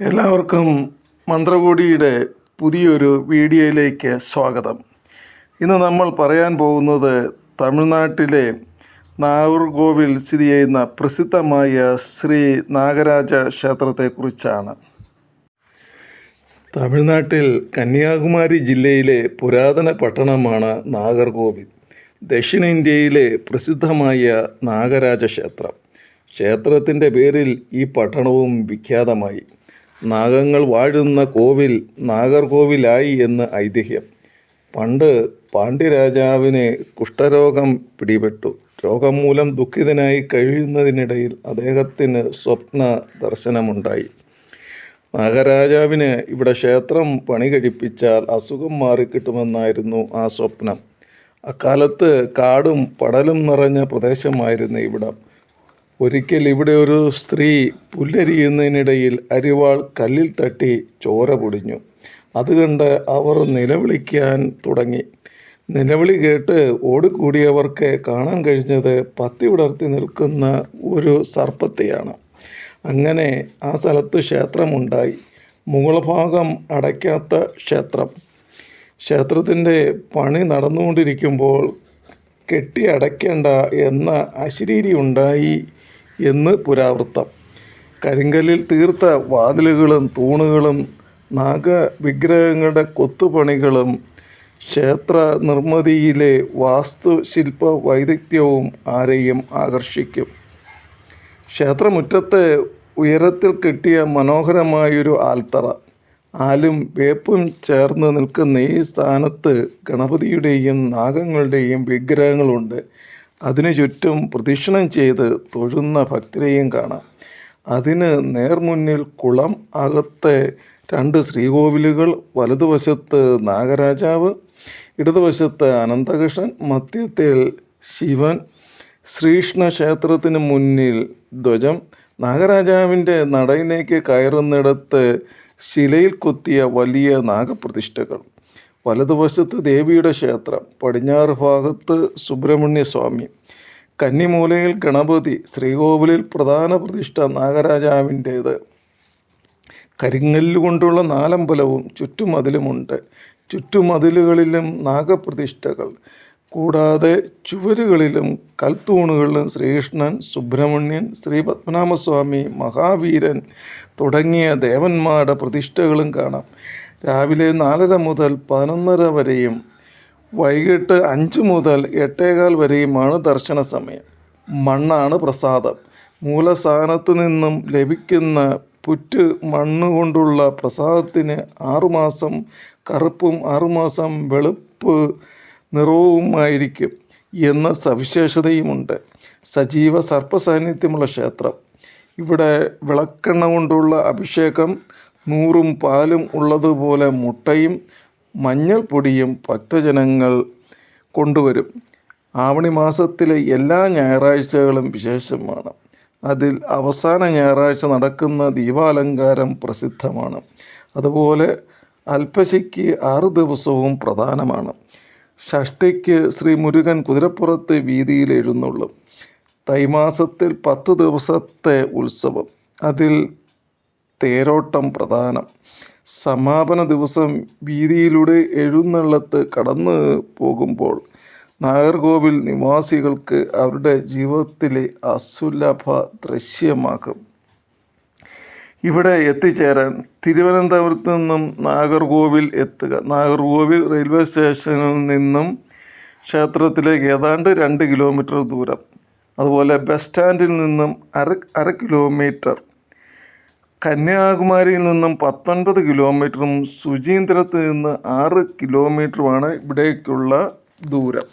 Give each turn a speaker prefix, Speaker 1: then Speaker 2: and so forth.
Speaker 1: എല്ലാവർക്കും മന്ത്രകോടിയുടെ പുതിയൊരു വീഡിയോയിലേക്ക് സ്വാഗതം. ഇന്ന് നമ്മൾ പറയാൻ പോകുന്നത് തമിഴ്നാട്ടിലെ നാഗർകോവിൽ സ്ഥിതി ചെയ്യുന്ന പ്രസിദ്ധമായ ശ്രീ നാഗരാജ ക്ഷേത്രത്തെക്കുറിച്ചാണ്. തമിഴ്നാട്ടിൽ കന്യാകുമാരി ജില്ലയിലെ പുരാതന പട്ടണമാണ് നാഗർകോവിൽ. ദക്ഷിണേന്ത്യയിലെ പ്രസിദ്ധമായ നാഗരാജ ക്ഷേത്രം. ക്ഷേത്രത്തിന്റെ പേരിൽ ഈ പട്ടണവും വിഖ്യാതമായി. നാഗങ്ങൾ വാഴുന്ന കോവിൽ നാഗർകോവിലായി എന്ന് ഐതിഹ്യം. പണ്ട് പാണ്ഡ്യരാജാവിന് കുഷ്ഠരോഗം പിടിപെട്ടു. രോഗം മൂലം ദുഃഖിതനായി കഴിയുന്നതിനിടയിൽ അദ്ദേഹത്തിന് സ്വപ്ന ദർശനമുണ്ടായി. നാഗരാജാവിന് ഇവിടെ ക്ഷേത്രം പണി കഴിപ്പിച്ചാൽ അസുഖം മാറിക്കിട്ടുമെന്നായിരുന്നു ആ സ്വപ്നം. അക്കാലത്ത് കാടും പടലും നിറഞ്ഞ പ്രദേശമായിരുന്നു ഇവിടം. ഒരിക്കൽ ഇവിടെ ഒരു സ്ത്രീ പുല്ലരിയുന്നതിനിടയിൽ അരിവാൾ കല്ലിൽ തട്ടി ചോര പൊടിഞ്ഞു. അതുകണ്ട് അവർ നിലവിളിക്കാൻ തുടങ്ങി. നിലവിളി കേട്ട് ഓടിക്കൂടിയവർക്ക് കാണാൻ കഴിഞ്ഞത് പത്തി വിടർത്തി നിൽക്കുന്ന ഒരു സർപ്പത്തെയാണ്. അങ്ങനെ ആ സ്ഥലത്ത് ക്ഷേത്രമുണ്ടായി. മുകൾ ഭാഗം അടയ്ക്കാത്ത ക്ഷേത്രം. ക്ഷേത്രത്തിന്റെ പണി നടന്നുകൊണ്ടിരിക്കുമ്പോൾ കെട്ടി അടയ്ക്കേണ്ട എന്ന അശരീരി ഉണ്ടായി എന്ന് പുരാവൃത്തം. കരിങ്കല്ലിൽ തീർത്ത വാതിലുകളും തൂണുകളും നാഗവിഗ്രഹങ്ങളുടെ കൊത്തുപണികളും ക്ഷേത്ര നിർമ്മിതിയിലെ വാസ്തുശില്പ വൈദഗ്ധ്യവും ആരെയും ആകർഷിക്കും. ക്ഷേത്രമുറ്റത്ത് ഉയരത്തിൽ കിട്ടിയ മനോഹരമായൊരു ആൽത്തറ. ആലും വേപ്പും ചേർന്ന് നിൽക്കുന്ന ഈ സ്ഥാനത്ത് ഗണപതിയുടെയും നാഗങ്ങളുടെയും വിഗ്രഹങ്ങളുണ്ട്. അതിനു ചുറ്റും പ്രദക്ഷിണം ചെയ്ത് തൊഴുന്ന ഭക്തരെയും കാണാം. അതിന് നേർമുന്നിൽ കുളം അകത്തെ രണ്ട് ശ്രീകോവിലുകൾ വലതുവശത്ത് നാഗരാജാവ് ഇടതുവശത്ത് അനന്തകൃഷ്ണൻ മധ്യത്തിൽ ശിവൻ ശ്രീകൃഷ്ണ ക്ഷേത്രത്തിന് മുന്നിൽ ധ്വജം നാഗരാജാവിന്റെ നടയിലേക്ക് കയറുന്നിടത്ത് ശിലയിൽ കൊത്തിയ വലിയ നാഗപ്രതിഷ്ഠകൾ. വലതുവശത്ത് ദേവിയുടെ ക്ഷേത്രം പടിഞ്ഞാറ് ഭാഗത്ത് സുബ്രഹ്മണ്യസ്വാമി കന്നിമൂലയിൽ ഗണപതി ശ്രീകോവിലിൽ പ്രധാന പ്രതിഷ്ഠ നാഗരാജാവിന്റേത്. കരിങ്കല്ലുകൊണ്ടുള്ള നാലമ്പലവും ചുറ്റുമതിലുമുണ്ട്. ചുറ്റുമതിലുകളിലും നാഗപ്രതിഷ്ഠകൾ. കൂടാതെ ചുവരുകളിലും കൽത്തൂണുകളിലും ശ്രീകൃഷ്ണൻ സുബ്രഹ്മണ്യൻ ശ്രീ പത്മനാഭസ്വാമി മഹാവീരൻ തുടങ്ങിയ ദേവന്മാരുടെ പ്രതിഷ്ഠകളും കാണാം. രാവിലെ നാലര മുതൽ പതിനൊന്നര വരെയും വൈകിട്ട് അഞ്ച് മുതൽ എട്ടേകാൽ വരെയുമാണ് ദർശന സമയം. മണ്ണാണ് പ്രസാദം. മൂലസ്ഥാനത്ത് നിന്നും ലഭിക്കുന്ന പുറ്റ് മണ്ണ് കൊണ്ടുള്ള പ്രസാദത്തിന് ആറുമാസം കറുപ്പും ആറുമാസം വെളുപ്പ് നിറവുമായിരിക്കും എന്ന സവിശേഷതയുമുണ്ട്. സജീവ സർപ്പസാന്നിധ്യമുള്ള ക്ഷേത്രം. ഇവിടെ വിളക്കെണ്ണ കൊണ്ടുള്ള അഭിഷേകം നൂറും പാലും ഉള്ളതുപോലെ മുട്ടയും മഞ്ഞൾപ്പൊടിയും ഭക്തജനങ്ങൾ കൊണ്ടുവരും. ആവണി മാസത്തിലെ എല്ലാ ഞായറാഴ്ചകളും വിശേഷമാണ്. അതിൽ അവസാന ഞായറാഴ്ച നടക്കുന്ന ദീപാലങ്കാരം പ്രസിദ്ധമാണ്. അതുപോലെ അൽപ്പശയ്ക്ക് ആറ് ദിവസവും പ്രധാനമാണ്. ഷഷ്ടിക്ക് ശ്രീ മുരുകൻ കുതിരപ്പുറത്ത് വീതിയിൽ എഴുന്നള്ളും. തൈമാസത്തിൽ പത്ത് ദിവസത്തെ ഉത്സവം. അതിൽ തേരോട്ടം പ്രധാനം. സമാപന ദിവസം വീതിയിലൂടെ എഴുന്നള്ളത്ത് കടന്നു പോകുമ്പോൾ നാഗർകോവിൽ നിവാസികൾക്ക് അവരുടെ ജീവിതത്തിലെ അസുലഭ ദൃശ്യമാകും. ഇവിടെ എത്തിച്ചേരാൻ തിരുവനന്തപുരത്ത് നിന്നും നാഗർകോവിൽ എത്തുക. നാഗർകോവിൽ റെയിൽവേ സ്റ്റേഷനിൽ നിന്നും ക്ഷേത്രത്തിലേക്ക് ഏതാണ്ട് രണ്ട് കിലോമീറ്റർ ദൂരം. അതുപോലെ ബസ് സ്റ്റാൻഡിൽ നിന്നും അര അര കിലോമീറ്റർ കന്യാകുമാരിയിൽ നിന്നും പത്തൊൻപത് കിലോമീറ്ററും ശുചീന്ദ്രത്ത് നിന്ന് ആറ് കിലോമീറ്ററുമാണ് ഇവിടേക്കുള്ള ദൂരം.